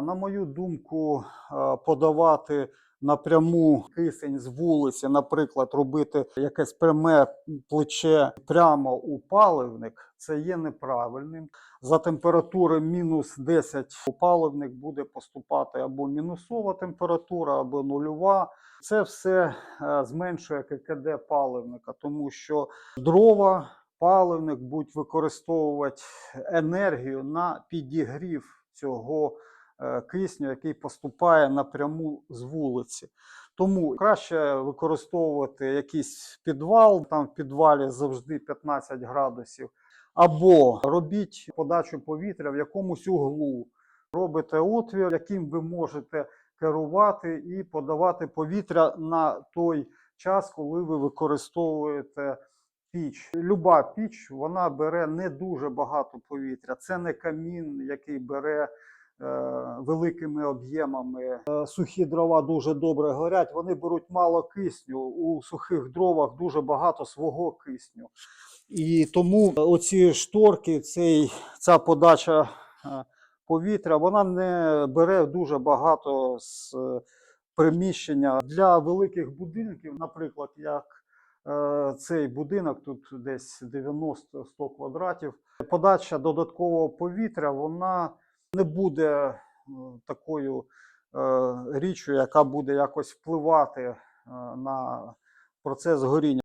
На мою думку, е, подавати напряму кисень з вулиці, наприклад, робити якесь пряме плече прямо у паливник, це є неправильним. За температури мінус 10 у паливник буде поступати або мінусова температура, або нульова. Це все е, зменшує ККД паливника, тому що дрова, паливник будуть використовувати енергію на підігрів цього кисню, який поступає напряму з вулиці. Тому краще використовувати якийсь підвал, там в підвалі завжди 15 градусів, або робіть подачу повітря в якомусь углу. Робите отвір, яким ви можете керувати і подавати повітря на той час, коли ви використовуєте піч. Люба піч вона бере не дуже багато повітря. Це не камін, який бере е, великими об'ємами. Е, сухі дрова дуже добре горять. Вони беруть мало кисню. У сухих дровах дуже багато свого кисню. І тому оці шторки, цей, ця подача е, повітря, вона не бере дуже багато з е, приміщення для великих будинків, наприклад, як е, цей будинок, тут десь 90-100 квадратів. Подача додаткового повітря вона не буде е, такою е, річчю, яка буде якось впливати е, на процес горіння.